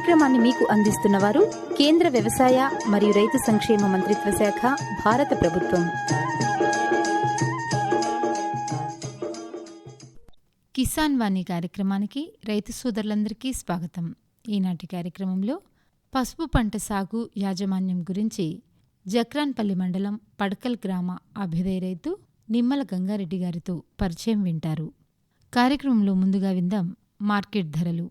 కార్యక్రమాన్ని మీకు అందిస్తున్నవారు కేంద్ర వ్యవసాయ మరియు రైతు సంక్షేమ మంత్రిత్వ శాఖ భారత ప్రభుత్వం. కిసాన్ వాణి కార్యక్రమానికి రైతు సోదరులందరికీ స్వాగతం. ఈనాటి కార్యక్రమంలో పసుపు పంట సాగు యాజమాన్యం గురించి జక్రాన్పల్లి మండలం పడకల్ గ్రామ అభ్యుదయ రైతు నిమ్మల గంగారెడ్డి గారితో పరిచయం వింటారు. కార్యక్రమంలో ముందుగా విందాం మార్కెట్ ధరలు.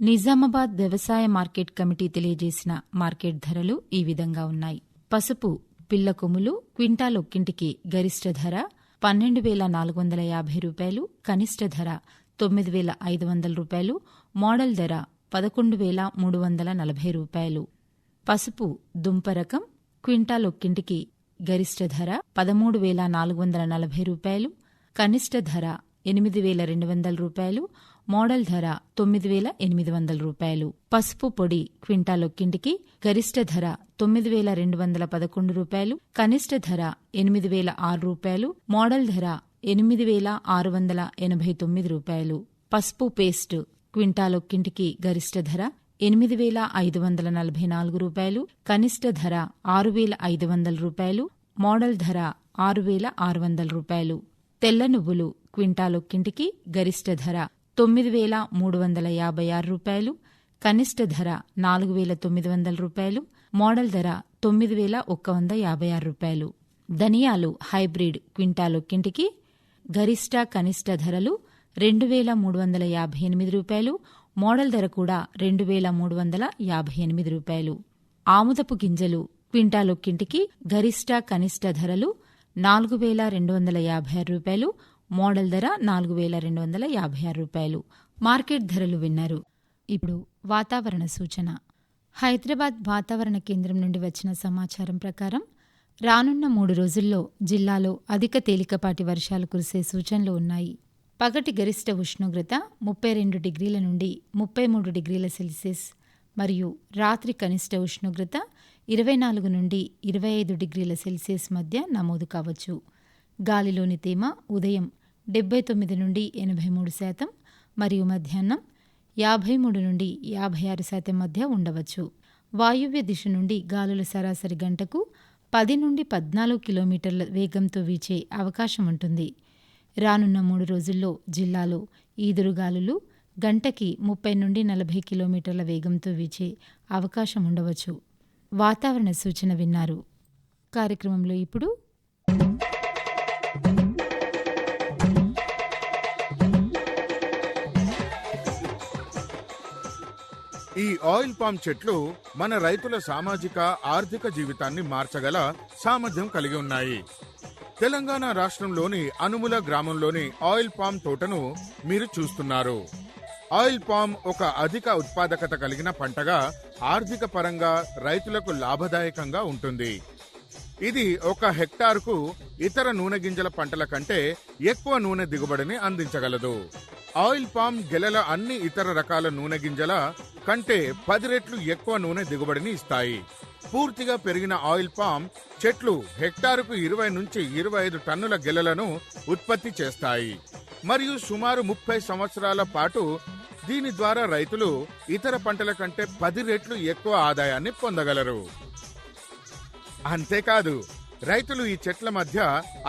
నిజామాబాద్ వ్యవసాయ మార్కెట్ కమిటీ తెలియజేసిన మార్కెట్ ధరలు ఈ విధంగా ఉన్నాయి. పసుపు పిల్ల కొమ్ములు క్వింటాల్ ఒక్కింటికి గరిష్ట ధర పన్నెండు వేల నాలుగు వందల యాభై రూపాయలు కనిష్ట ధర తొమ్మిది వేల ఐదు వందల రూపాయలు మోడల్ ధర పదకొండు వేల మూడు వందల నలభై రూపాయలు. పసుపు దుంప రకం క్వింటాల్ ఒక్కింటికి గరిష్ట ధర పదమూడు వేల నాలుగు వందల నలభై రూపాయలు కనిష్ట ధర ఎనిమిది వేల రెండు వందల రూపాయలు మోడల్ ధర తొమ్మిది వేల ఎనిమిది వందల రూపాయలు. పసుపు పొడి క్వింటాల్ ఒక్కింటికి గరిష్ట ధర తొమ్మిది వేల రెండు వందల పదకొండు రూపాయలు. కనిష్ట ధర ఎనిమిది వేల ఆరు రూపాయలు. మోడల్ ధర ఎనిమిది వేల ఆరు వందల ఎనభై తొమ్మిది రూపాయలు. పసుపు పేస్ట్ క్వింటాల్ ఒక్కింటికి గరిష్ట ధర ఎనిమిది వేల ఐదు వందల నలభై నాలుగు రూపాయలు. కనిష్ట ధర ఆరు వేల ఐదు వందల రూపాయలు. మోడల్ ధర ఆరు వేల ఆరు వందల రూపాయలు. తెల్ల నువ్వులు క్వింటాల్ ఒక్కింటికి గరిష్ట ధర తొమ్మిది వేల మూడు వందల యాభై ఆరు రూపాయలు కనిష్ట ధర నాలుగు వేల తొమ్మిది వందల రూపాయలు మోడల్ ధర తొమ్మిది వేల ఒక్క వంద యాభై ఆరు రూపాయలు. ధనియాలు హైబ్రిడ్ క్వింటాలొక్కింటికి గరిష్ట కనిష్ట ధరలు రెండు వేల మూడు వందల యాభై ఎనిమిది రూపాయలు మోడల్ ధర కూడా రెండు వేల మూడు వందల యాభై ఎనిమిది రూపాయలు. ఆముదపు గింజలు క్వింటాలొక్కింటికి గరిష్ట కనిష్ట ధరలు నాలుగు వేల రెండు వందల యాభై ఆరు రూపాయలు మోడల్ ధర నాలుగు వేల రెండు వందల యాభై ఆరు రూపాయలు. మార్కెట్ ధరలు విన్నారు. ఇప్పుడు వాతావరణ సూచన. హైదరాబాద్ వాతావరణ కేంద్రం నుండి వచ్చిన సమాచారం ప్రకారం రానున్న మూడు రోజుల్లో జిల్లాలో అధిక తేలికపాటి వర్షాలు కురిసే సూచనలు ఉన్నాయి. పగటి గరిష్ట ఉష్ణోగ్రత ముప్పై రెండు డిగ్రీల నుండి ముప్పై మూడు డిగ్రీల సెల్సియస్ మరియు రాత్రి కనిష్ట ఉష్ణోగ్రత ఇరవై నాలుగు నుండి ఇరవై ఐదు డిగ్రీల సెల్సియస్ మధ్య నమోదు కావచ్చు. గాలిలోని తేమ ఉదయం డెబ్బై తొమ్మిది నుండి ఎనభై మూడు శాతం మరియు మధ్యాహ్నం యాభై మూడు నుండి యాభై ఆరు శాతం మధ్య ఉండవచ్చు. వాయువ్య దిశ నుండి గాలుల సరాసరి గంటకు పది నుండి పద్నాలుగు కిలోమీటర్ల వేగంతో వీచే అవకాశం ఉంటుంది. రానున్న మూడు రోజుల్లో జిల్లాలో ఈదురుగాలులు గంటకి ముప్పై నుండి నలభై కిలోమీటర్ల వేగంతో వీచే అవకాశం ఉండవచ్చు. వాతావరణ సూచన విన్నారు. కార్యక్రమంలో ఇప్పుడు ఈ ఆయిల్ పామ్ చెట్లు మన రైతుల సామాజిక ఆర్థిక జీవితాన్ని మార్చగల సామర్థ్యం కలిగి ఉన్నాయి. తెలంగాణ రాష్ట్రంలోని అనుముల గ్రామంలోని ఆయిల్ పామ్ తోటను మీరు చూస్తున్నారు. ఆయిల్ పామ్ ఒక అధిక ఉత్పాదకత కలిగిన పంటగా ఆర్థిక పరంగా రైతులకు లాభదాయకంగా ఉంటుంది. ఇది ఒక హెక్టార్కు ఇతర నూనె గింజల పంటల కంటే ఎక్కువ నూనె దిగుబడిని అందించగలదు. ఆయిల్ పామ్ గెలల అన్ని ఇతర రకాల నూనె గింజల కంటే పది రెట్లు ఎక్కువ నూనె దిగుబడిని ఇస్తాయి. పూర్తిగా పెరిగిన ఆయిల్ పామ్ చెట్లు హెక్టారుకు ఇరవై నుంచి ఇరవై ఐదు టన్నుల గెలలను ఉత్పత్తి చేస్తాయి. మరియు సుమారు ముప్పై సంవత్సరాల పాటు దీని ద్వారా రైతులు ఇతర పంటల కంటే పది రెట్లు ఎక్కువ ఆదాయాన్ని పొందగలరు. అంతేకాదు రైతులు ఈ చెట్ల మధ్య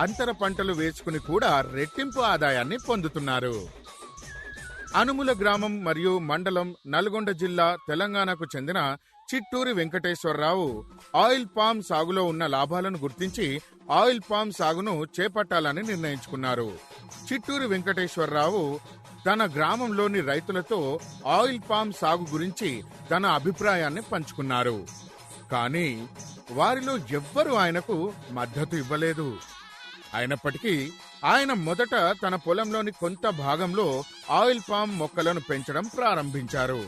అంతర పంటలు వేసుకుని కూడా రెట్టింపు ఆదాయాన్ని పొందుతున్నారు. అనుముల గ్రామం మరియు మండలం నల్గొండ జిల్లా తెలంగాణకు చెందిన చిట్టూరి వెంకటేశ్వరరావు ఆయిల్ పామ్ సాగులో ఉన్న లాభాలను గుర్తించి ఆయిల్ పామ్ సాగును చేపట్టాలని నిర్ణయించుకున్నారు. చిట్టూరి వెంకటేశ్వరరావు తన గ్రామంలోని రైతులతో ఆయిల్ పామ్ సాగు గురించి తన అభిప్రాయాన్ని పంచుకున్నారు. కానీ వారిలో ఎవ్వరూ ఆయనకు మద్దతు ఇవ్వలేదు. అయినప్పటికీ ఆయన మొదట తన పొలంలోని కొంత భాగంలో ఆయిల్ పామ్ మొక్కలను పెంచడం ప్రారంభించారు.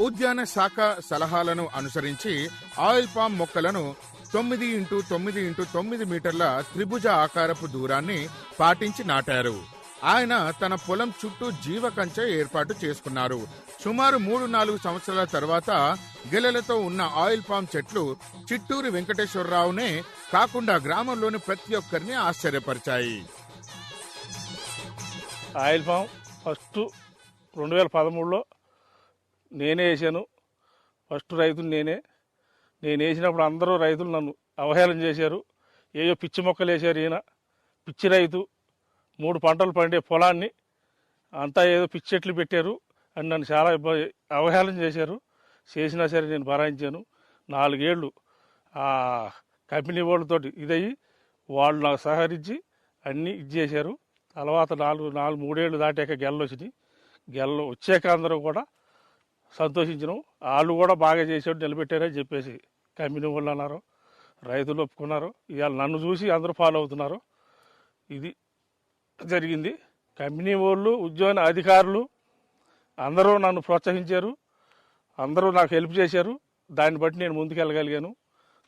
ఉద్యాన శాఖ సలహాలను అనుసరించి ఆయిల్ పామ్ మొక్కలను తొమ్మిది ఇంటూ తొమ్మిది ఇంటూ తొమ్మిది మీటర్ల త్రిభుజ ఆకారపు దూరాన్ని పాటించి నాటారు. ఆయన తన పొలం చుట్టూ జీవ కంచె ఏర్పాటు చేసుకున్నారు. సుమారు మూడు నాలుగు సంవత్సరాల తర్వాత గెలలతో ఉన్న ఆయిల్ పామ్ చెట్లు చిట్టూరి వెంకటేశ్వరరావునే కాకుండా గ్రామంలోని ప్రతి ఒక్కరిని ఆశ్చర్యపరిచాయి. ఆయిల్ ఫామ్ ఫస్ట్ రెండు వేల పదమూడులో నేనే వేసాను. ఫస్ట్ రైతులు నేనే. నేను వేసినప్పుడు అందరూ రైతులు నన్ను అవహేళన చేశారు. ఏయో పిచ్చి మొక్కలు వేశారు ఈయన. పిచ్చి రైతు. మూడు పంటలు పండే పొలాన్ని అంతా ఏదో పిచ్చెట్లు పెట్టారు. అని నన్ను చాలా ఇబ్బంది అవహేళన చేశారు. చేసినా సరే నేను భరాయించాను. నాలుగేళ్ళు ఆ కంపెనీ వాళ్ళతోటి ఇదయ్యి వాళ్ళు నాకు సహకరించి అన్నీ ఇది చేశారు. తర్వాత నాలుగు నాలుగు మూడేళ్ళు దాటాక గెలలు వచ్చినాయి. గెలలు వచ్చాక అందరూ కూడా సంతోషించినాం. వాళ్ళు కూడా బాగా చేసాడు నిలబెట్టారని చెప్పేసి కంపెనీ వాళ్ళు అన్నారు. రైతులు ఒప్పుకున్నారు. ఇవాళ నన్ను చూసి అందరూ ఫాలో అవుతున్నారు. ఇది జరిగింది. కంపెనీ వాళ్ళు ఉద్యోగ అధికారులు అందరూ నన్ను ప్రోత్సహించారు. అందరూ నాకు హెల్ప్ చేశారు. దాన్ని బట్టి నేను ముందుకెళ్ళగలిగాను.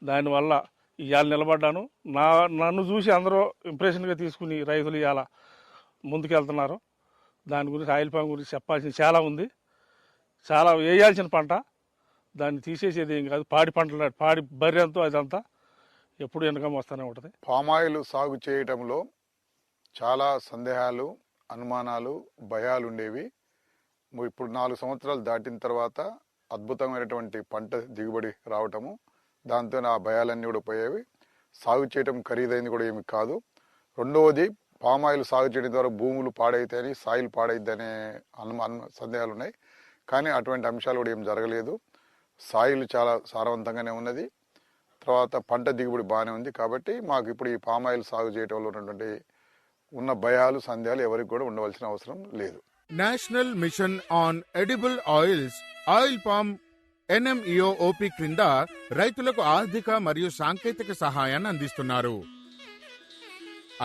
దానివల్ల ఇవాళ నిలబడ్డాను. నా నన్ను చూసి అందరూ ఇంప్రెషన్గా తీసుకుని రైతులు ఇవాళ ముందుకెళ్తున్నారు. దాని గురించి ఆయిల్ పామ్ గురించి చెప్పాల్సింది చాలా ఉంది. చాలా వేయాల్సిన పంట. దాన్ని తీసేసేది ఏం కాదు. పాడి పంటలు పాడి బర్రెంతో అదంతా ఎప్పుడు వెనకం వస్తూనే ఉంటుంది. పామాయిల్ సాగు చేయటంలో చాలా సందేహాలు అనుమానాలు భయాలు ఉండేవి ఇప్పుడు నాలుగు సంవత్సరాలు దాటిన తర్వాత అద్భుతమైనటువంటి పంట దిగుబడి రావటము దాంతో ఆ భయాలన్నీ కూడా పోయేవి. సాగు చేయటం ఖరీదైంది కూడా ఏమి కాదు. రెండవది పామాయిల్ సాగు చేయడం ద్వారా భూములు పాడైతాయని సాయిల్ పాడైద్దనే అనుమా సందేహాలు ఉన్నాయి కానీ అటువంటి అంశాలు కూడా ఏం జరగలేదు. సాయిల్ చాలా సారవంతంగానే ఉన్నది. తర్వాత పంట దిగుబడి బాగానే ఉంది కాబట్టి మాకు ఇప్పుడు ఈ పామాయిల్ సాగు చేయటంలో ఉన్నటువంటి ఉన్న భయాలు సందేహాలు ఎవరికి కూడా ఉండవలసిన అవసరం లేదు. National mission on edible oils oil palm NMEO OP క్రింద రైతులకు ఆర్థిక మరియు సాంకేతిక సహాయాన్ని అందిస్తున్నారు.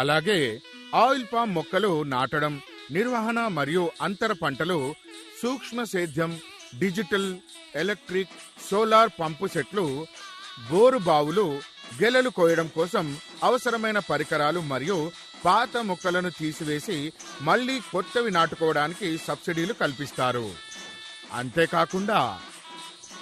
అలాగే ఆయిల్ పామ్ మొక్కలు నాటడం నిర్వహణ మరియు అంతర పంటలు సూక్ష్మ సేద్యం డిజిటల్ ఎలక్ట్రిక్ సోలార్ పంపు సెట్లు బోరు బావులు గెలలు కోయడం కోసం అవసరమైన పరికరాలు మరియు పాత మొక్కలను తీసివేసి మళ్ళీ కొత్తవి నాటుకోవడానికి సబ్సిడీలు కల్పిస్తారు. అంతేకాకుండా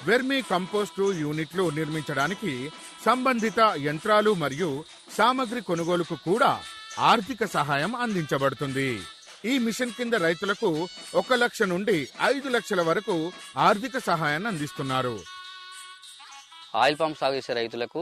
వెర్మీ కంపోస్టు యూనిట్లు నిర్మించడానికి సంబంధిత యంత్రాలు మరియు సామగ్రి కొనుగోలుకు కూడా ఆర్థిక సహాయం అందించబడుతుంది. ఈ మిషన్ కింద రైతులకు ఒక లక్ష నుండి ఐదు లక్షల వరకు ఆర్థిక సహాయాన్ని అందిస్తున్నారు. ఆయిల్ పంప్ సాగు చేసే రైతులకు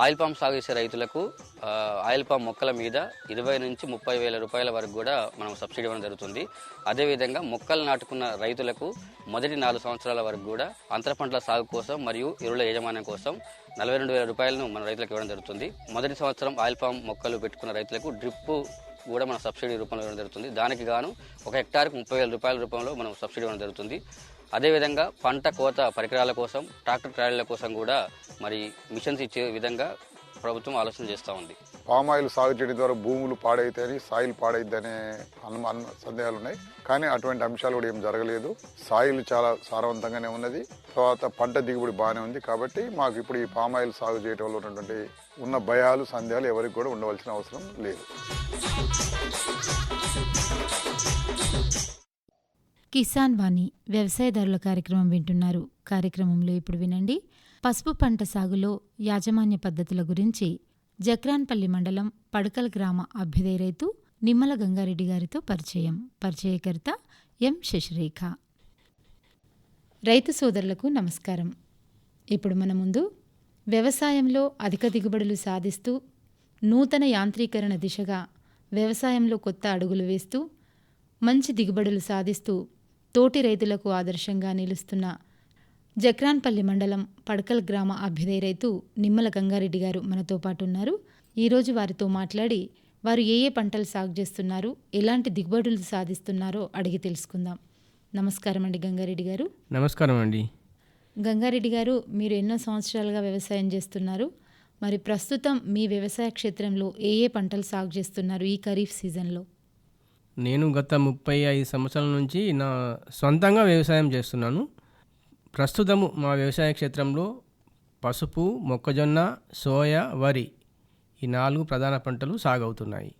ఆయిల్ పామ్ సాగు చేసే రైతులకు ఆయిల్ పామ్ మొక్కల మీద ఇరవై నుంచి ముప్పై వేల రూపాయల వరకు కూడా మనం సబ్సిడీ ఇవ్వడం జరుగుతుంది. అదేవిధంగా మొక్కలు నాటుకున్న రైతులకు మొదటి నాలుగు సంవత్సరాల వరకు కూడా అంతర పంటల సాగు కోసం మరియు ఎరువుల యాజమాన్యం కోసం నలభై రెండు వేల రూపాయలను మన రైతులకు ఇవ్వడం జరుగుతుంది. మొదటి సంవత్సరం ఆయిల్ పామ్ మొక్కలు పెట్టుకున్న రైతులకు డ్రిప్ కూడా మన సబ్సిడీ రూపంలో ఇవ్వడం జరుగుతుంది. దానికి గాను ఒక హెక్టార్కు ముప్పై వేల రూపాయల రూపంలో మనం సబ్సిడీ ఇవ్వడం జరుగుతుంది. అదేవిధంగా పంట కోత పరికరాల కోసం ట్రాక్టర్ ట్రాలీల కోసం కూడా మరి మిషన్స్ ఇచ్చే విధంగా ప్రభుత్వం ఆలోచన చేస్తూ ఉంది. పామ్ ఆయిల్ సాగు చేయడం ద్వారా భూములు పాడైతాయని సాయిల్ పాడైద్దనే అనుమాన సందేహాలు ఉన్నాయి కానీ అటువంటి అంశాలు కూడా ఏం జరగలేదు. సాయిల్ చాలా సారవంతంగానే ఉన్నది. తర్వాత పంట దిగుబడి బాగానే ఉంది కాబట్టి మాకు ఇప్పుడు ఈ పామ్ ఆయిల్ సాగు చేయడం వల్ల ఉన్నటువంటి ఉన్న భయాలు సందేహాలు ఎవరికి కూడా ఉండవలసిన అవసరం లేదు. కిసాన్ వాణి వ్యవసాయదారుల కార్యక్రమం వింటున్నారు. కార్యక్రమంలో ఇప్పుడు వినండి. పసుపు పంట సాగులో యాజమాన్య పద్ధతుల గురించి జక్రాన్పల్లి మండలం పడకల్ గ్రామ అభ్యుదయ రైతు నిమ్మల గంగారెడ్డి గారితో పరిచయం. పరిచయకర్త ఎం శశిరేఖ. రైతు సోదరులకు నమస్కారం. ఇప్పుడు మన ముందు వ్యవసాయంలో అధిక దిగుబడులు సాధిస్తూ నూతన యాంత్రీకరణ దిశగా వ్యవసాయంలో కొత్త అడుగులు వేస్తూ మంచి దిగుబడులు సాధిస్తూ తోటి రైతులకు ఆదర్శంగా నిలుస్తున్న జక్రాన్పల్లి మండలం పడకల్ గ్రామ అభ్యుదయ రైతు నిమ్మల గంగారెడ్డి గారు మనతో పాటు ఉన్నారు ఈరోజు వారితో మాట్లాడి వారు ఏ ఏ పంటలు సాగు చేస్తున్నారు ఎలాంటి దిగుబడులు సాధిస్తున్నారో అడిగి తెలుసుకుందాం. నమస్కారం అండి గంగారెడ్డి గారు. నమస్కారం అండి. గంగారెడ్డి గారు మీరు ఎన్నో సంవత్సరాలుగా వ్యవసాయం చేస్తున్నారు. మరి ప్రస్తుతం మీ వ్యవసాయ క్షేత్రంలో ఏ ఏ పంటలు సాగు చేస్తున్నారు ఈ ఖరీఫ్ సీజన్లో? నేను గత ముప్పై ఐదు సంవత్సరాల నుంచి నా సొంతంగా వ్యవసాయం చేస్తున్నాను. ప్రస్తుతము మా వ్యవసాయ క్షేత్రంలో పసుపు మొక్కజొన్న సోయా వరి ఈ నాలుగు ప్రధాన పంటలు సాగవుతున్నాయి.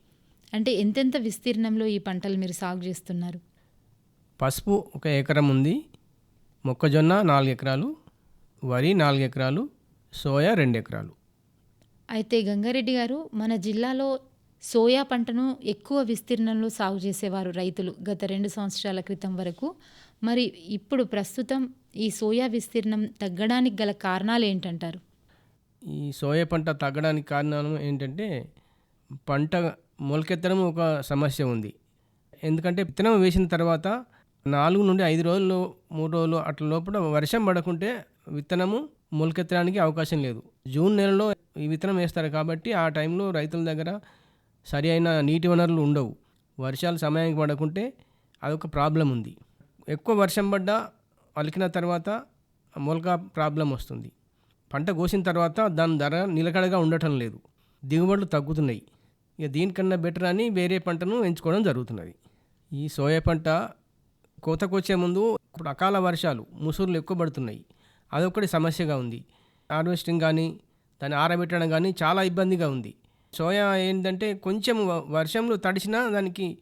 అంటే ఎంతెంత విస్తీర్ణంలో ఈ పంటలు మీరు సాగు చేస్తున్నారు? పసుపు ఒక ఎకరం ఉంది మొక్కజొన్న నాలుగు ఎకరాలు వరి నాలుగు ఎకరాలు సోయా రెండు ఎకరాలు. అయితే గంగారెడ్డి గారు మన జిల్లాలో సోయా పంటను ఎక్కువ విస్తీర్ణంలో సాగు చేసేవారు రైతులు గత రెండు సంవత్సరాల క్రితం వరకు. మరి ఇప్పుడు ప్రస్తుతం ఈ సోయా విస్తీర్ణం తగ్గడానికి గల కారణాలు ఏంటంటారు? ఈ సోయా పంట తగ్గడానికి కారణం ఏంటంటే పంట మొలకెత్తడం ఒక సమస్య ఉంది. ఎందుకంటే విత్తనం వేసిన తర్వాత నాలుగు నుండి ఐదు రోజులు మూడు రోజులు అట్ల లోపల వర్షం పడకుంటే విత్తనము మొలకెత్తడానికి అవకాశం లేదు. జూన్ నెలలో ఈ విత్తనం వేస్తారు కాబట్టి ఆ టైంలో రైతుల దగ్గర సరి అయిన నీటి వనరులు ఉండవు. వర్షాలు సమయానికి పడకుంటే అదొక ప్రాబ్లం ఉంది. ఎక్కువ వర్షం పడ్డా అలికిన తర్వాత మొలక ప్రాబ్లం వస్తుంది. పంట కోసిన తర్వాత దాని ధర నిలకడగా ఉండటం లేదు. దిగుబడులు తగ్గుతున్నాయి. ఇక దీనికన్నా బెటర్ అని వేరే పంటను ఎంచుకోవడం జరుగుతున్నది. ఈ సోయా పంట కోతకొచ్చే ముందు ఇప్పుడు అకాల వర్షాలు ముసురులు ఎక్కువ పడుతున్నాయి. అదొకటి సమస్యగా ఉంది. హార్వెస్టింగ్ కానీ దాన్ని ఆరబెట్టడం కానీ చాలా ఇబ్బందిగా ఉంది. సోయా ఏంటంటే కొంచెం వ- వర్షంలో తడిసినా దానికి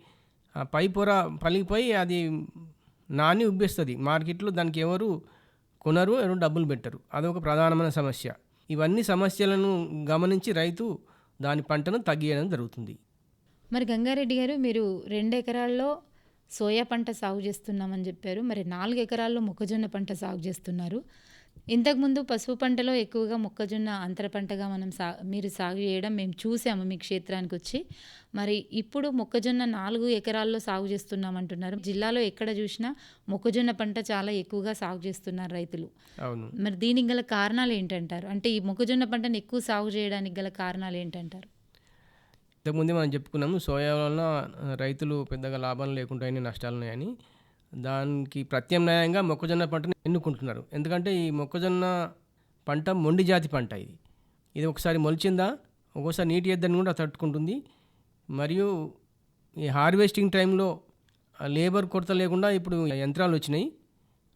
పై పొర పలిగిపోయి అది నాని ఉబ్బేస్తుంది. మార్కెట్లో దానికి ఎవరు కొనరు ఎవరు డబ్బులు పెట్టరు. అదొక ప్రధానమైన సమస్య. ఇవన్నీ సమస్యలను గమనించి రైతు దాని పంటను తగ్గియడం జరుగుతుంది. మరి గంగారెడ్డి గారు మీరు రెండు ఎకరాల్లో సోయా పంట సాగు చేస్తున్నామని చెప్పారు. మరి నాలుగు ఎకరాల్లో మొక్కజొన్న పంట సాగు చేస్తున్నారు. ఇంతకుముందు పసుపు పంటలో ఎక్కువగా మొక్కజొన్న అంతర పంటగా మనం సా మీరు సాగు చేయడం మేము చూసాము మీ క్షేత్రానికి వచ్చి. మరి ఇప్పుడు మొక్కజొన్న నాలుగు ఎకరాల్లో సాగు చేస్తున్నామంటున్నారు. జిల్లాలో ఎక్కడ చూసినా మొక్కజొన్న పంట చాలా ఎక్కువగా సాగు చేస్తున్నారు రైతులు. మరి దీనికి గల కారణాలు ఏంటంటారు? అంటే ఈ మొక్కజొన్న పంటను ఎక్కువ సాగు చేయడానికి గల కారణాలు ఏంటంటారు? ఇంతకుముందే మనం చెప్పుకున్నాము సోయా వలన రైతులు పెద్దగా లాభాలు లేకుండా నష్టాలు ఉన్నాయని. దానికి ప్రత్యామ్నాయంగా మొక్కజొన్న పంటను ఎన్నుకుంటున్నారు. ఎందుకంటే ఈ మొక్కజొన్న పంట మొండి జాతి పంట ఇది. ఇది ఒకసారి మొలిచిందా ఒక్కోసారి నీటి ఎద్దని కూడా తట్టుకుంటుంది. మరియు ఈ హార్వెస్టింగ్ టైంలో లేబర్ కొరత లేకుండా ఇప్పుడు యంత్రాలు వచ్చినాయి.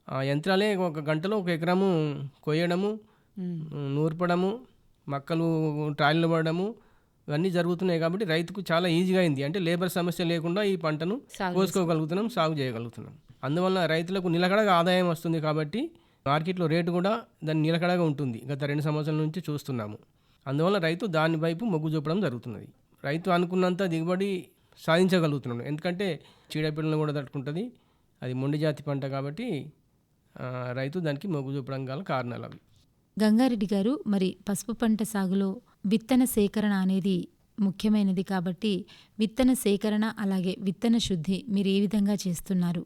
ఆ యంత్రాలే ఒక గంటలో ఒక ఎకరము కొయ్యడము నూర్పడము మక్కలు ట్రాలీలో పడడము ఇవన్నీ జరుగుతున్నాయి కాబట్టి రైతుకు చాలా ఈజీగా అయింది. అంటే లేబర్ సమస్య లేకుండా ఈ పంటను కోసుకోగలుగుతున్నాం సాగు చేయగలుగుతున్నాం. అందువల్ల రైతులకు నిలకడగా ఆదాయం వస్తుంది కాబట్టి మార్కెట్లో రేటు కూడా దాన్ని నిలకడగా ఉంటుంది. గత రెండు సంవత్సరాల నుంచి చూస్తున్నాము. అందువల్ల రైతు దాని వైపు మొగ్గు చూపడం జరుగుతున్నది. రైతు అనుకున్నంత దిగుబడి సాధించగలుగుతున్నాడు. ఎందుకంటే చీడపీడలను కూడా తట్టుకుంటుంది. అది మొండి జాతి పంట కాబట్టి రైతు దానికి మొగ్గు చూపడం గల కారణాలు అవి. గంగారెడ్డి గారు మరి పసుపు పంట సాగులో విత్తన సేకరణ అనేది ముఖ్యమైనది కాబట్టి విత్తన సేకరణ అలాగే విత్తన శుద్ధి మీరు ఏ విధంగా చేస్తున్నారు?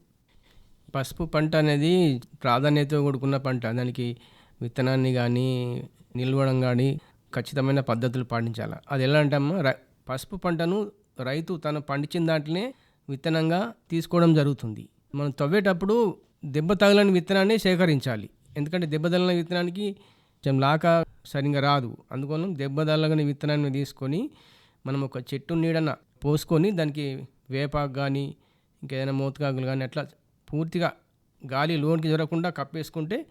పసుపు పంట అనేది ప్రాధాన్యత కూడుకున్న పంట. దానికి విత్తనాన్ని కానీ నిల్వడం కానీ ఖచ్చితమైన పద్ధతులు పాటించాలి. అది ఎలా అంటామో రై పసుపు పంటను రైతు తను పండించిన దాంట్లోనే విత్తనంగా తీసుకోవడం జరుగుతుంది. మనం తవ్వేటప్పుడు దెబ్బ తగలని విత్తనాన్ని సేకరించాలి. ఎందుకంటే దెబ్బ తగిలిన విత్తనానికి కొంచెం లాక సరిగా రాదు. అందుకోసం దెబ్బ దెబ్బదల్లగని విత్తనాన్ని తీసుకొని మనం ఒక చెట్టు నీడన పోసుకొని దానికి వేపాకు కానీ ఇంకేదైనా మోతకాకులు కానీ అట్లా పూర్తిగా గాలి లోనికి జరగకుండా కప్పేసుకుంటే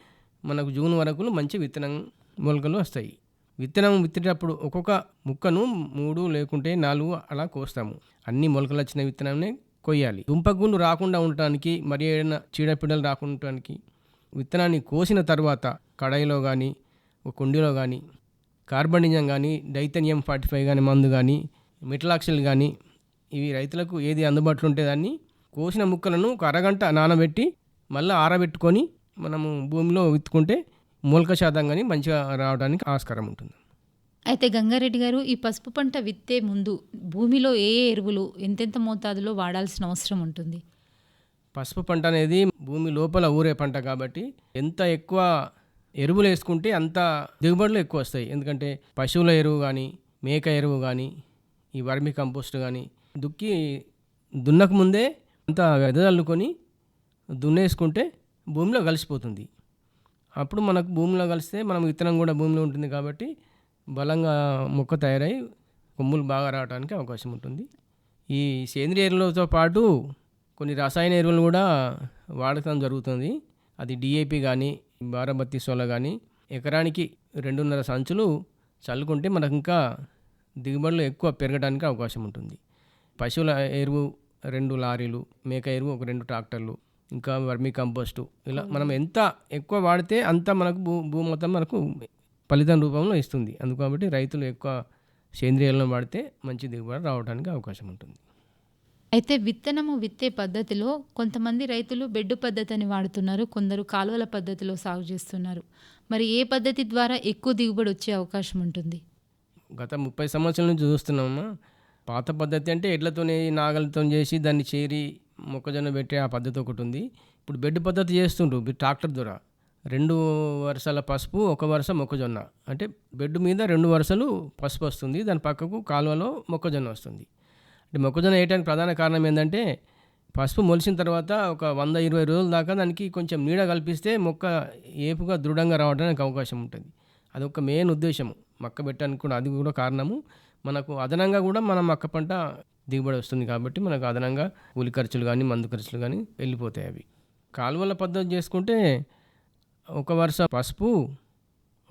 మనకు జూన్ వరకు మంచి విత్తనం మొలకలు వస్తాయి. విత్తనం విత్తేటప్పుడు ఒక్కొక్క ముక్కను మూడు లేకుంటే నాలుగు అలా కోస్తాము. అన్ని మొలకలు వచ్చిన విత్తనాన్ని కొయ్యాలి. దుంపగుళ్ళు రాకుండా ఉండటానికి మరి ఏదైనా చీడపీడలు రాకుండా ఉండటానికి విత్తనాన్ని కోసిన తర్వాత కడాయిలో కానీ ఒక కుండీలో కానీ కార్బనిజం కానీ డైతనియం ఫార్టీ ఫైవ్ కానీ మందు కానీ మిటలాక్సిల్ కానీ ఇవి రైతులకు ఏది అందుబాటులో ఉంటే దాన్ని కోసిన ముక్కలను ఒక అరగంట నానబెట్టి మళ్ళీ ఆరబెట్టుకొని మనము భూమిలో విత్తుకుంటే మూలక శాతం కానీ మంచిగా రావడానికి ఆస్కారం ఉంటుంది. అయితే గంగారెడ్డి గారు ఈ పసుపు పంట విత్తే ముందు భూమిలో ఏ ఏ ఎరువులు ఎంతెంత మోతాదులో వాడాల్సిన అవసరం ఉంటుంది? పసుపు పంట అనేది భూమి లోపల ఊరే పంట కాబట్టి ఎంత ఎక్కువ ఎరువులు వేసుకుంటే అంత దిగుబడులు ఎక్కువ వస్తాయి. ఎందుకంటే పశువుల ఎరువు కానీ మేక ఎరువు కానీ ఈ వర్మి కంపోస్ట్ కానీ దుక్కి దున్నక ముందే అంత వెదజల్లుకొని దున్నేసుకుంటే భూమిలో కలిసిపోతుంది. అప్పుడు మనకు భూమిలో కలిస్తే మనం విత్తనం కూడా భూమిలో ఉంటుంది కాబట్టి బలంగా మొక్క తయారై కొమ్ములు బాగా రావడానికి అవకాశం ఉంటుంది. ఈ సేంద్రియ ఎరువులతో పాటు కొన్ని రసాయన ఎరువులు కూడా వాడటం జరుగుతుంది. అది డిఏపి కానీ బారబత్తి సోల కానీ ఎకరానికి రెండున్నర సంచులు చల్లుకుంటే మనకు ఇంకా దిగుబడులు ఎక్కువ పెరగడానికి అవకాశం ఉంటుంది. పశువుల ఎరువు రెండు లారీలు మేక ఎరువు ఒక రెండు ట్రాక్టర్లు ఇంకా వర్మీ కంపోస్టు ఇలా మనం ఎంత ఎక్కువ వాడితే అంత మనకు భూ భూమి మొత్తం మనకు ఫలితం రూపంలో ఇస్తుంది. అందుకు కాబట్టి రైతులు ఎక్కువ సేంద్రియాలను వాడితే మంచి దిగుబడి రావడానికి అవకాశం ఉంటుంది. అయితే విత్తనము విత్తే పద్ధతిలో కొంతమంది రైతులు బెడ్డు పద్ధతిని వాడుతున్నారు కొందరు కాలువల పద్ధతిలో సాగు చేస్తున్నారు. మరి ఏ పద్ధతి ద్వారా ఎక్కువ దిగుబడి వచ్చే అవకాశం ఉంటుంది? గత ముప్పై సంవత్సరాల నుంచి చూస్తున్నామా పాత పద్ధతి అంటే ఎడ్లతోనే నాగలతో చేసి దాన్ని చేరి మొక్కజొన్న పెట్టే ఆ పద్ధతి ఒకటి ఉంది. ఇప్పుడు బెడ్ పద్ధతి చేస్తుండ్రు ట్రాక్టర్ ద్వారా. రెండు వరుసల పసుపు ఒక వరుస మొక్కజొన్న. అంటే బెడ్ మీద రెండు వరుసలు పసుపు వస్తుంది దాని పక్కకు కాలువలో మొక్కజొన్న వస్తుంది. అంటే మొక్కజొన్న వేయడానికి ప్రధాన కారణం ఏంటంటే పసుపు మొలిసిన తర్వాత ఒక వంద ఇరవై రోజుల దాకా దానికి కొంచెం నీడ కల్పిస్తే మొక్క ఏపుగా దృఢంగా రావడానికి అవకాశం ఉంటుంది. అదొక మెయిన్ ఉద్దేశం మొక్క పెట్టడానికి కూడా అది కూడా కారణము. మనకు అదనంగా కూడా మన మక్క పంట దిగుబడి వస్తుంది కాబట్టి మనకు అదనంగా కూలి ఖర్చులు కానీ మందు ఖర్చులు కానీ వెళ్ళిపోతాయి అవి. కాలువల పద్ధతి చేసుకుంటే ఒక వరుస పసుపు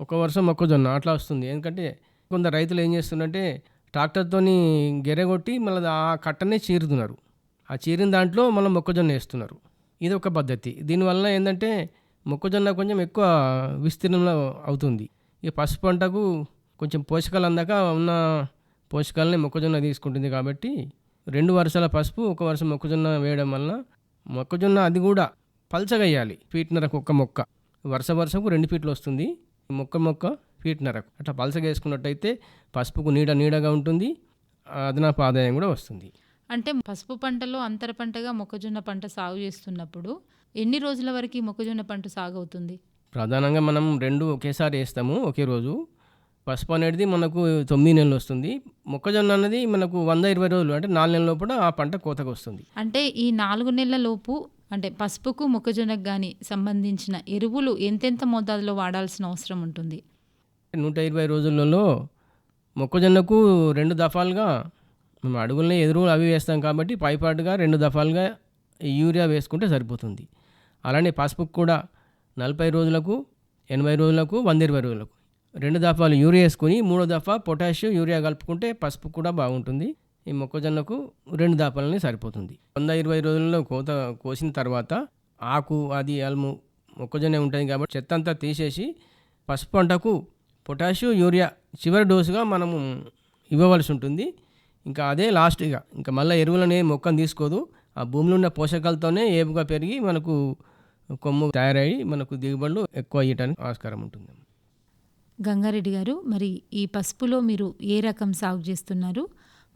ఒక వరుస మొక్కజొన్న అట్లా వస్తుంది. ఎందుకంటే కొందరు రైతులు ఏం చేస్తున్నారంటే ట్రాక్టర్తోని గెరగొట్టి మళ్ళీ ఆ కట్టనే చీరుతున్నారు. ఆ చీరిన దాంట్లో మళ్ళీ మొక్కజొన్న వేస్తున్నారు. ఇది ఒక పద్ధతి. దీనివల్ల ఏంటంటే మొక్కజొన్న కొంచెం ఎక్కువ విస్తీర్ణంలో అవుతుంది. ఈ పసుపు పంటకు కొంచెం పోషకాలు అందాక ఉన్న పోషకాలని మొక్కజొన్న తీసుకుంటుంది కాబట్టి రెండు వరుసల పసుపు ఒక వరుస మొక్కజొన్న వేయడం వల్ల మొక్కజొన్న అది కూడా పల్చగా వేయాలి ఫీట్నరకు ఒక్క మొక్క. వరుస వరుసకు రెండు ఫీట్లు వస్తుంది మొక్క మొక్క ఫీట్నరకు అట్లా పల్చగా వేసుకున్నట్టయితే పసుపుకు నీడ నీడగా ఉంటుంది అదనపు ఆదాయం కూడా వస్తుంది. అంటే పసుపు పంటలో అంతర పంటగా మొక్కజొన్న పంట సాగు చేస్తున్నప్పుడు ఎన్ని రోజుల వరకు మొక్కజొన్న పంట సాగు అవుతుంది? ప్రధానంగా మనం రెండు ఒకేసారి వేస్తాము ఒకే రోజు. పసుపు అనేది మనకు తొమ్మిది నెలలు వస్తుంది. మొక్కజొన్న అనేది మనకు వంద ఇరవై రోజులు అంటే నాలుగు నెలల లోపల ఆ పంట కోతకు వస్తుంది. అంటే ఈ నాలుగు నెలల లోపు అంటే పసుపుకు మొక్కజొన్నకు కానీ సంబంధించిన ఎరువులు ఎంతెంత మోతాదులో వాడాల్సిన అవసరం ఉంటుంది? నూట ఇరవై రోజులలో మొక్కజొన్నకు రెండు దఫాలుగా మేము అడుగులనే ఎదురులు అవి వేస్తాం కాబట్టి పైపాటుగా రెండు దఫాలుగా యూరియా వేసుకుంటే సరిపోతుంది. అలానే పసుపుకు కూడా నలభై రోజులకు ఎనభై రోజులకు వంద ఇరవై రోజులకు రెండు దఫాలు యూరియా వేసుకుని మూడో దఫా పొటాషియం యూరియా కలుపుకుంటే పసుపు కూడా బాగుంటుంది. ఈ మొక్కజొన్నకు రెండు దాపాలని సరిపోతుంది. వంద ఇరవై రోజుల్లో కోత కోసిన తర్వాత ఆకు అది అల్ము మొక్కజొన్న ఉంటుంది కాబట్టి చెత్త అంతా తీసేసి పసుపు పంటకు పొటాషియం యూరియా చివరి డోసుగా మనము ఇవ్వవలసి ఉంటుంది. ఇంకా అదే లాస్ట్గా ఇంకా. మళ్ళీ ఎరువులనే మొక్కను తీసుకోదు. ఆ భూమిలో ఉన్న పోషకాలతోనే ఏపుగా పెరిగి మనకు కొమ్ము తయారయ్యి మనకు దిగుబడులు ఎక్కువ అయ్యటానికి ఆస్కారం ఉంటుంది. గంగారెడ్డి గారు మరి ఈ పసుపులో మీరు ఏ రకం సాగు చేస్తున్నారు?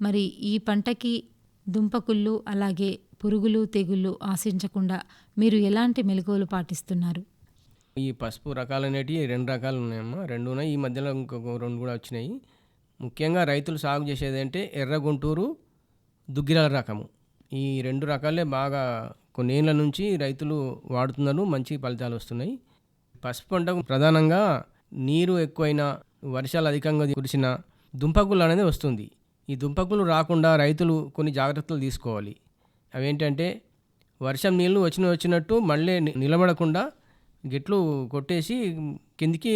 మరి ఈ పంటకి దుంపకుళ్ళు అలాగే పురుగులు తెగుళ్ళు ఆశించకుండా మీరు ఎలాంటి మెలకువలు పాటిస్తున్నారు? ఈ పసుపు రకాలు అనేటివి రెండు రకాలు ఉన్నాయమ్మా. రెండు ఉన్నాయి. ఈ మధ్యలో ఇంకొక రెండు కూడా వచ్చినాయి. ముఖ్యంగా రైతులు సాగు చేసేది అంటే ఎర్ర గుంటూరు దుగ్గిరాల రకము. ఈ రెండు రకాలే బాగా కొన్నేళ్ళ నుంచి రైతులు వాడుతున్నారు. మంచి ఫలితాలు వస్తున్నాయి. పసుపు పంటకు ప్రధానంగా నీరు ఎక్కువైనా వర్షాలు అధికంగా కురిసిన దుంపకులు అనేది వస్తుంది. ఈ దుంపకులు రాకుండా రైతులు కొన్ని జాగ్రత్తలు తీసుకోవాలి. అవేంటంటే వర్షం నీళ్ళు వచ్చిన వచ్చినట్టు మళ్ళీ నిలబడకుండా గిట్లు కొట్టేసి కిందికి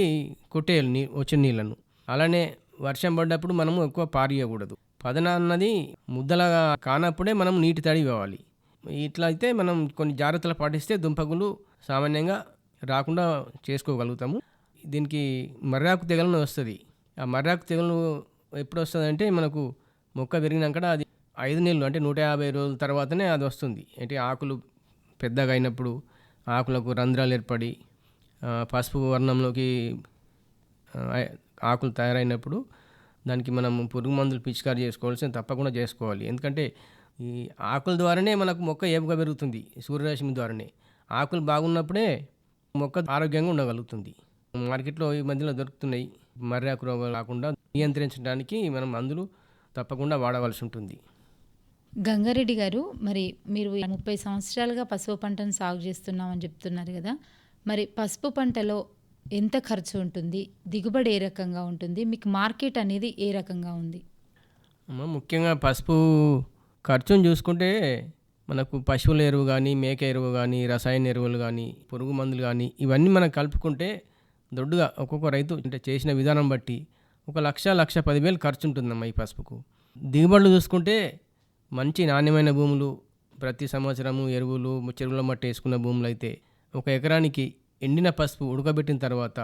కొట్టేయాలి నీ వచ్చిన నీళ్ళను అలానే వర్షం పడ్డప్పుడు మనము ఎక్కువ పారియకూడదు పదన అన్నది ముద్దలాగా కానప్పుడే మనం నీటి తడి ఇవ్వాలి. ఇట్లా అయితే మనం కొన్ని జాగ్రత్తలు పాటిస్తే దుంపకులు సామాన్యంగా రాకుండా చేసుకోగలుగుతాము. దీనికి మర్రాకు తెగలను వస్తుంది. ఆ మర్రాకు తెగలు ఎప్పుడు వస్తుందంటే మనకు మొక్క పెరిగినాక అది ఐదు నెలలు అంటే నూట యాభై రోజుల తర్వాతనే అది వస్తుంది. అంటే ఆకులు పెద్దగా అయినప్పుడు ఆకులకు రంధ్రాలు ఏర్పడి పసుపు వర్ణంలోకి ఆకులు తయారైనప్పుడు దానికి మనం పురుగు మందులు పిచికారి చేసుకోవాల్సిన తప్పకుండా చేసుకోవాలి. ఎందుకంటే ఈ ఆకుల ద్వారానే మనకు మొక్క ఏపుగా పెరుగుతుంది. సూర్యరశ్మి ద్వారానే. ఆకులు బాగున్నప్పుడే మొక్క ఆరోగ్యంగా ఉండగలుగుతుంది. మార్కెట్లో ఈ మధ్యలో దొరుకుతున్నాయి. మర్రాకు రోగాలు రాకుండా నియంత్రించడానికి మనం మందులు తప్పకుండా వాడవలసి ఉంటుంది. గంగారెడ్డి గారు మరి మీరు ముప్పై సంవత్సరాలుగా పసుపు పంటను సాగు చేస్తున్నామని చెప్తున్నారు కదా. మరి పసుపు పంటలో ఎంత ఖర్చు ఉంటుంది? దిగుబడి ఏ రకంగా ఉంటుంది? మీకు మార్కెట్ అనేది ఏ రకంగా ఉంది? అమ్మ, ముఖ్యంగా పసుపు ఖర్చును చూసుకుంటే మనకు పశువుల ఎరువు కానీ మేక ఎరువు కానీ రసాయన ఎరువులు కానీ పురుగు మందులు కానీ ఇవన్నీ మనం కలుపుకుంటే దొడ్డుగా ఒక్కొక్క రైతు అంటే చేసిన విధానం బట్టి ఒక లక్ష లక్ష పదివేలు ఖర్చు ఉంటుందమ్మా ఈ పసుపుకు. దిగుబడులు చూసుకుంటే మంచి నాణ్యమైన భూములు ప్రతి సంవత్సరము ఎరువులు చెరువుల మట్టి వేసుకున్న భూములు అయితే ఒక ఎకరానికి ఎండిన పసుపు ఉడకబెట్టిన తర్వాత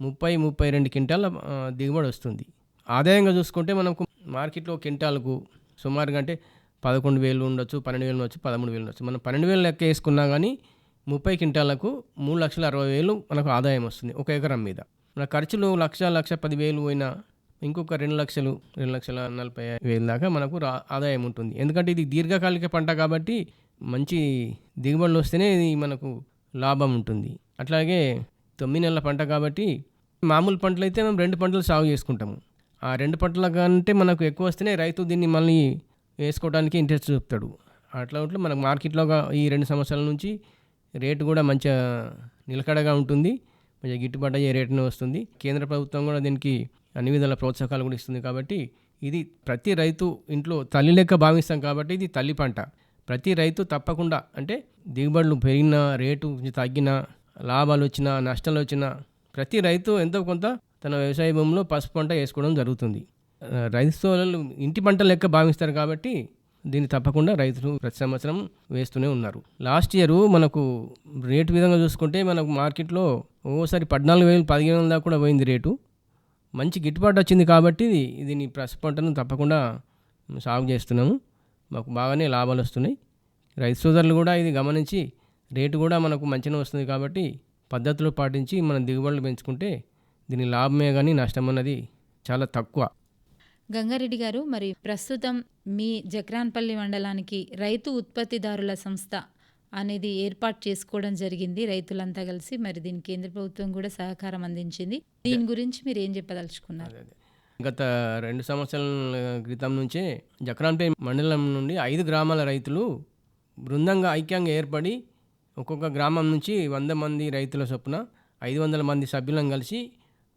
ముప్పై ముప్పై రెండు క్వింటాల దిగుబడి వస్తుంది. ఆదాయంగా చూసుకుంటే మనకు మార్కెట్లో క్వింటాలకు సుమారుగా అంటే పదకొండు వేలు ఉండొచ్చు పన్నెండు వేలు ఉండొచ్చు పదమూడు వేలు ఉండొచ్చు. మనం పన్నెండు వేలు లెక్క వేసుకున్నా కానీ ముప్పై క్వింటాలకు మూడు లక్షల అరవై వేలు మనకు ఆదాయం వస్తుంది ఒక ఎకరం మీద. మన ఖర్చులు లక్ష లక్ష పది వేలు పోయినా ఇంకొక రెండు లక్షలు రెండు లక్షల నలభై వేలు దాకా మనకు రా ఆదాయం ఉంటుంది. ఎందుకంటే ఇది దీర్ఘకాలిక పంట కాబట్టి మంచి దిగుబడులు వస్తేనే ఇది మనకు లాభం ఉంటుంది. అట్లాగే తొమ్మిది నెలల పంట కాబట్టి మామూలు పంటలు అయితే మేము రెండు పంటలు సాగు చేసుకుంటాము. ఆ రెండు పంటల కంటే మనకు ఎక్కువ వస్తేనే రైతు దీన్ని మళ్ళీ వేసుకోవడానికి ఇంట్రెస్ట్ చూపుతాడు. అట్లా ఉంటే మనకు మార్కెట్లో ఈ రెండు సంవత్సరాల నుంచి రేటు కూడా మంచిగా నిలకడగా ఉంటుంది. మంచిగా గిట్టుబాటు అయ్యే రేటునే వస్తుంది. కేంద్ర ప్రభుత్వం కూడా దీనికి అన్ని విధాల ప్రోత్సాహకాలు కూడా ఇస్తుంది కాబట్టి ఇది ప్రతి రైతు ఇంట్లో తల్లి లెక్క భావిస్తాం కాబట్టి ఇది తల్లి పంట. ప్రతి రైతు తప్పకుండా అంటే దిగుబడులు పెరిగినా రేటు కొంచెం తగ్గినా లాభాలు వచ్చినా నష్టాలు వచ్చినా ప్రతి రైతు ఎంతో కొంత తన వ్యవసాయ భూమిలో పసుపు పంట వేసుకోవడం జరుగుతుంది. రైతు సోదరులు ఇంటి పంట లెక్క భావిస్తారు కాబట్టి దీన్ని తప్పకుండా రైతులు ప్రతి సంవత్సరం వేస్తూనే ఉన్నారు. లాస్ట్ ఇయర్ మనకు రేటు విధంగా చూసుకుంటే మనకు మార్కెట్లో ఓసారి పద్నాలుగు వేలు పదిహేను వందల దాకా కూడా పోయింది రేటు. మంచి గిట్టుబాటు వచ్చింది కాబట్టి దీని ప్రసి పంటను తప్పకుండా సాగు చేస్తున్నాము. మాకు బాగానే లాభాలు వస్తున్నాయి. రైతు సోదరులు కూడా ఇది గమనించి రేటు కూడా మనకు మంచిగా వస్తుంది కాబట్టి పద్ధతులు పాటించి మనం దిగుబడులు పెంచుకుంటే దీని లాభమే కానీ నష్టం అన్నది చాలా తక్కువ. గంగారెడ్డి గారు మరి ప్రస్తుతం మీ జక్రాన్పల్లి మండలానికి రైతు ఉత్పత్తిదారుల సంస్థ అనేది ఏర్పాటు చేసుకోవడం జరిగింది. రైతులంతా కలిసి మరి దీని కేంద్ర ప్రభుత్వం కూడా సహకారం అందించింది. దీని గురించి మీరు ఏం చెప్పదలుచుకున్నారు? గత రెండు సంవత్సరాల క్రితం నుంచే జక్రాన్పేట మండలం నుండి ఐదు గ్రామాల రైతులు బృందంగా ఐక్యంగా ఏర్పడి ఒక్కొక్క గ్రామం నుంచి వంద మంది రైతుల చొప్పున ఐదు వందల మంది సభ్యులను కలిసి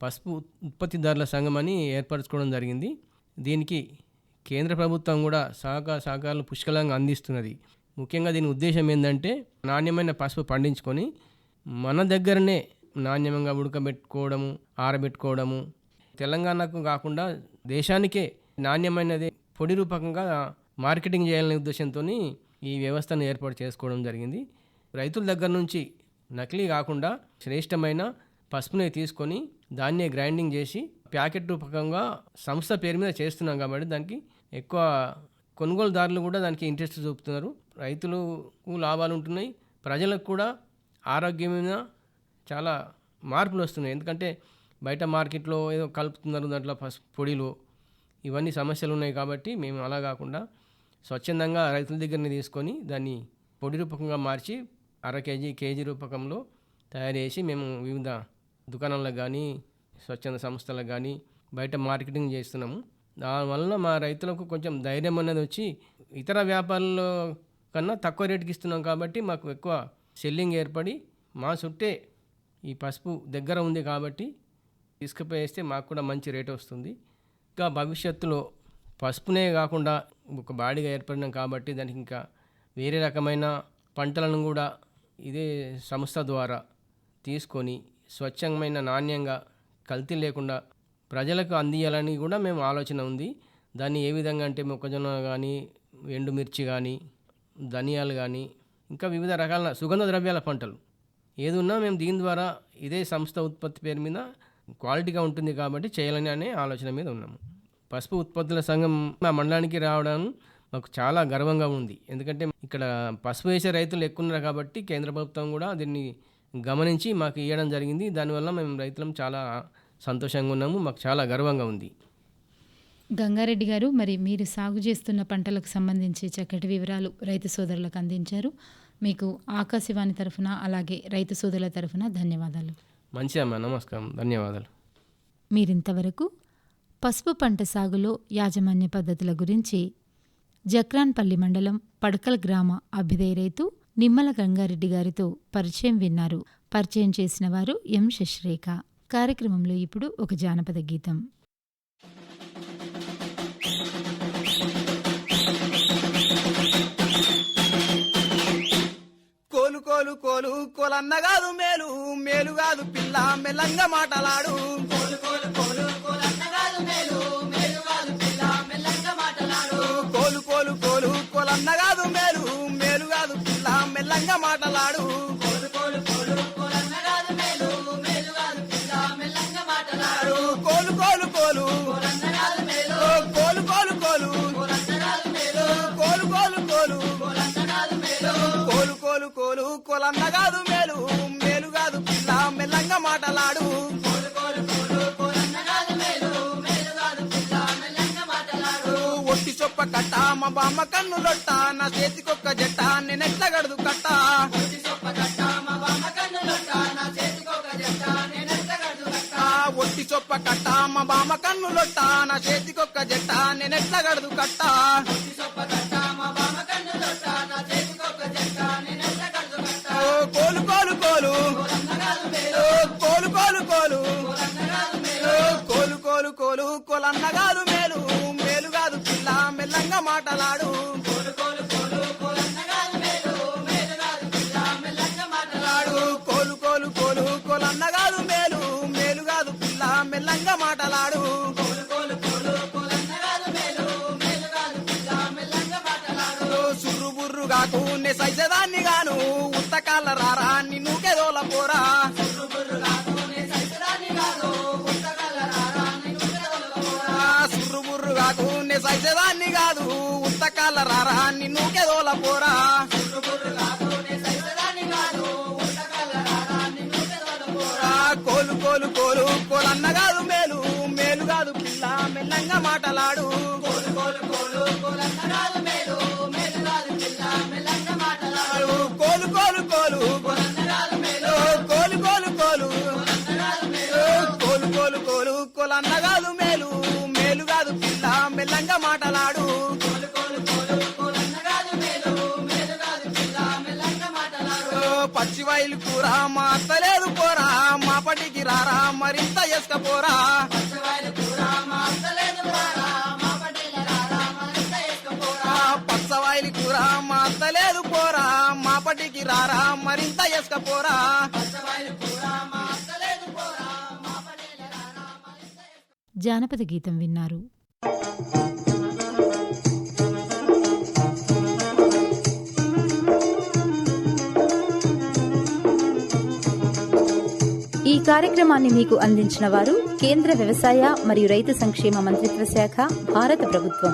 పసుపు ఉత్పత్తిదారుల సంఘం అని ఏర్పరచుకోవడం జరిగింది. దీనికి కేంద్ర ప్రభుత్వం కూడా సహకార సహకారాలు పుష్కలంగా అందిస్తున్నది. ముఖ్యంగా దీని ఉద్దేశం ఏంటంటే నాణ్యమైన పసుపు పండించుకొని మన దగ్గరనే నాణ్యంగా ఉడకబెట్టుకోవడము ఆరబెట్టుకోవడము. తెలంగాణకు కాకుండా దేశానికే నాణ్యమైనది పొడి రూపకంగా మార్కెటింగ్ చేయాలనే ఉద్దేశంతో ఈ వ్యవస్థను ఏర్పాటు చేసుకోవడం జరిగింది. రైతుల దగ్గర నుంచి నకిలీ కాకుండా శ్రేష్టమైన పసుపుని తీసుకొని దాన్నే గ్రైండింగ్ చేసి ప్యాకెట్ రూపకంగా సంస్థ పేరు మీద చేస్తున్నాం కాబట్టి దానికి ఎక్కువ కొనుగోలుదారులు కూడా దానికి ఇంట్రెస్ట్ చూపుతున్నారు. రైతులకు లాభాలు ఉంటున్నాయి. ప్రజలకు కూడా ఆరోగ్యమైన చాలా మార్పులు వస్తున్నాయి. ఎందుకంటే బయట మార్కెట్లో ఏదో కలుపుతున్నారు దాంట్లో పసుపు పొడిలో ఇవన్నీ సమస్యలు ఉన్నాయి కాబట్టి మేము అలా కాకుండా స్వచ్ఛందంగా రైతుల దగ్గరనే తీసుకొని దాన్ని పొడి రూపకంగా మార్చి అర కేజీ కేజీ రూపకంలో తయారు చేసి మేము వివిధ దుకాణాలకు కానీ స్వచ్ఛంద సంస్థలకు కానీ బయట మార్కెటింగ్ చేస్తున్నాము. దానివల్ల మా రైతులకు కొంచెం ధైర్యం అనేది వచ్చి ఇతర వ్యాపారాల్లో కన్నా తక్కువ రేటుకి ఇస్తున్నాం కాబట్టి మాకు ఎక్కువ సెల్లింగ్ ఏర్పడి మా చుట్టే ఈ పసుపు దగ్గర ఉంది కాబట్టి తీసుకుపోయేస్తే మాకు కూడా మంచి రేట్ వస్తుంది. ఇంకా భవిష్యత్తులో పసుపునే కాకుండా ఒక బాడీగా ఏర్పడినాం కాబట్టి దానికి ఇంకా వేరే రకమైన పంటలను కూడా ఇదే సంస్థ ద్వారా తీసుకొని స్వచ్ఛమైన నాణ్యంగా కల్తీ లేకుండా ప్రజలకు అందియాలని కూడా మేము ఆలోచన ఉంది. దాన్ని ఏ విధంగా అంటే మొక్కజొన్న కానీ ఎండుమిర్చి కానీ ధనియాలు కానీ ఇంకా వివిధ రకాల సుగంధ ద్రవ్యాల పంటలు ఏది ఉన్నా మేము దీని ద్వారా ఇదే సంస్థ ఉత్పత్తి పేరు మీద క్వాలిటీగా ఉంటుంది కాబట్టి చేయాలని అనే ఆలోచన మీద ఉన్నాము. పసుపు ఉత్పత్తుల సంఘం మా మండలానికి రావడం మాకు చాలా గర్వంగా ఉంది. ఎందుకంటే ఇక్కడ పసుపు వేసే రైతులు ఎక్కువ ఉన్నారు కాబట్టి కేంద్ర ప్రభుత్వం కూడా దీన్ని గమనించి మాకు ఇవ్వడం జరిగింది. దానివల్ల మేము రైతులం చాలా సంతోషంగా ఉన్నాము మాకు చాలా గర్వంగా ఉంది. గంగారెడ్డి గారు మరి మీరు సాగు చేస్తున్న పంటలకు సంబంధించి చక్కటి వివరాలు రైతు సోదరులకు అందించారు. మీకు ఆకాశవాణి తరఫున అలాగే రైతు సోదరుల తరఫున ధన్యవాదాలు. మంచిదమ్మా నమస్కారం ధన్యవాదాలు. మీరింతవరకు పసుపు పంట సాగులో యాజమాన్య పద్ధతుల గురించి జక్రాన్పల్లి మండలం పడకల్ గ్రామ అభ్యుదయ రైతు నిమ్మల గంగారెడ్డి గారితో పరిచయం విన్నారు. పరిచయం చేసిన వారు ఎం శశిరేఖ. కార్యక్రమంలో ఇప్పుడు ఒక జానపద గీతం. కోలు కోలు కోలు కోలన్న కాదు మేలు మేలు కాదు పిల్ల మెల్లంగా మాటలాడు. కోలు కోలు కోలు కోలన్న కాదు మేలు మేలు కాదు పిల్ల మెల్లంగా మాటలాడు. కోలు కోలు కోలు కోలన్న కాదు మేలు మేలు కాదు పిల్ల మెల్లంగా మాటలాడు. కోలు కోలు మాటలాడు కోలు కోలు కోలు. కోలు కోలు కోలు. కోలు కోలు కోలు. కోలు కోలు కోలు. కోలన్న కాదు మేలు. మేలు కాదు పిల్ల. మెల్లంగా మాటలాడు. ఒట్టి చొప్ప కట్ట మా బామ్మ కన్ను లొట్ట. నా చేతికొక్క జట్ట నేనెట్లా గడదు కట్ట బామ మా బామ్మ నా చేతికొక్క జట్ట నేనెట్లా గడదు కట్ట. కోలు కోలు కోలు. కోలు కోలు కోలు. కోలు కోలు కోలు. కోలన్న కాదు మేలు. మేలు కాదు పిల్ల మెల్లంగా మాటలాడు. బుర్రు నే సైజదాన్ని గాను ఉత్తకాల రారా నిన్నుకెదోల పోరా. సుర్రుబుర్రు పోరా నే సైజదాన్ని కాదు ఉత్తకాల రారా నే సైజదాన్ని కాదు ఉత్తకాల రారా నిన్నుకెదోల పోరా. కోలు కోలు కోలు కోలన్న కాదు మేలు మేలు కాదు పిల్ల మెల్లంగా మాటలాడు. కోలు కోలు కోలు కోలన్న కాదు మేలు. కోలు కోలు. కోలు కోలు కోలు. కోలు కోలు కోలు. కోలు కోలన్న కాదు మేలు. మేలు కాదు పిల్ల. మెల్లంగా మాటలాడు. పచ్చి వైలు కూర మా అత్తలేదు పోరా. మా పటికి రారా. మరింత ఎస్కపోరా. పోరా మా పటికి రారా? మరింత ఎస్కపోరా? జానపద గీతం విన్నారు. ఈ కార్యక్రమాన్ని మీకు అందించిన వారు కేంద్ర వ్యవసాయ మరియు రైతు సంక్షేమ మంత్రిత్వ శాఖ భారత ప్రభుత్వం.